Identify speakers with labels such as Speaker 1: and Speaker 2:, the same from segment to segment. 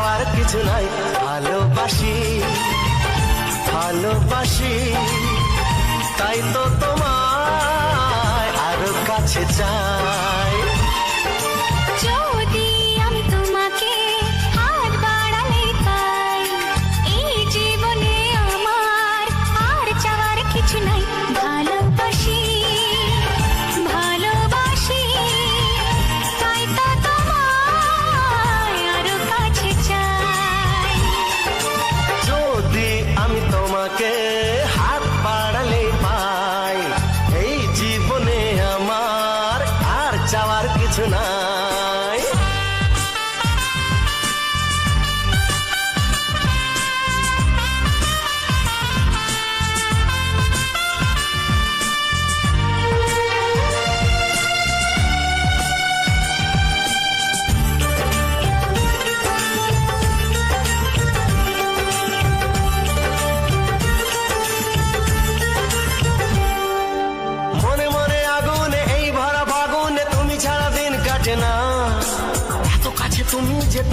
Speaker 1: চাওয়ার কিছু নাই। ভালোবাসি ভালোবাসি তাই তো তোমার আরও কাছে চাই।
Speaker 2: যাওয়ার কিছু না।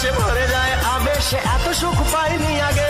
Speaker 1: সে ভরে যায় আবেশে। এত সুখ পাইনি আগে।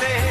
Speaker 2: करते हैं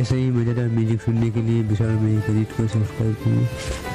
Speaker 2: ऐसे ही मज़ेदार म्यूज़िक
Speaker 3: सुनने के लिए विशाल मेरी खरीद को सब्सक्राइब करें।